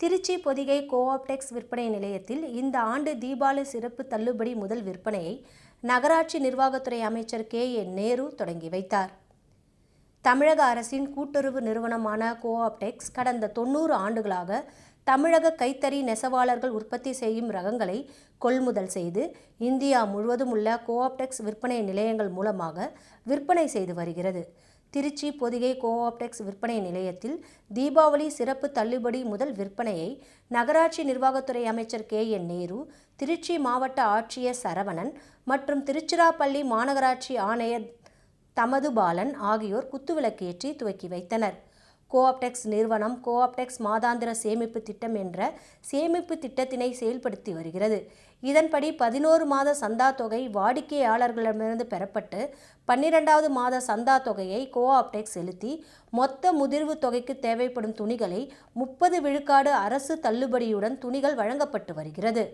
திருச்சி பொதிகை கோஆப்டெக்ஸ் விற்பனை நிலையத்தில் இந்த ஆண்டு தீபாவளி சிறப்பு தள்ளுபடி முதல் விற்பனையை நகராட்சி நிர்வாகத்துறை அமைச்சர் கே. என் நேரு தொடங்கி வைத்தார். தமிழக அரசின் கூட்டுறவு நிறுவனமான கோஆப்டெக்ஸ் கடந்த தொண்ணூறு ஆண்டுகளாக தமிழக கைத்தறி நெசவாளர்கள் உற்பத்தி செய்யும் ரகங்களை கொள்முதல் செய்து இந்தியா முழுவதும் உள்ள கோஆப்டெக்ஸ் விற்பனை நிலையங்கள் மூலமாக விற்பனை செய்து வருகிறது. திருச்சி பொதிகை கோஆப்டெக்ஸ் விற்பனை நிலையத்தில் தீபாவளி சிறப்பு தள்ளுபடி முதல் விற்பனையை நகராட்சி நிர்வாகத்துறை அமைச்சர் கே. என். நேரு திருச்சி மாவட்ட ஆட்சியர் சரவணன் மற்றும் திருச்சிராப்பள்ளி மாநகராட்சி ஆணையர் தமது பாலன் ஆகியோர் குத்துவிளக்கேற்றி துவக்கி வைத்தனர். கோஆப்டெக்ஸ் நிறுவனம் கோஆப்டெக்ஸ் மாதாந்திர சேமிப்பு திட்டம் என்ற சேமிப்பு திட்டத்தினை செயல்படுத்தி வருகிறது. இதன்படி பதினோரு மாத சந்தா தொகை வாடிக்கையாளர்களிடமிருந்து பெறப்பட்டு பன்னிரெண்டாவது மாத சந்தா தொகையை கோஆப்டெக்ஸ் செலுத்தி மொத்த முதிர்வு தொகைக்கு தேவைப்படும் துணிகளை முப்பது விழுக்காடு அரசு தள்ளுபடியுடன் துணிகள் வழங்கப்பட்டு வருகிறது.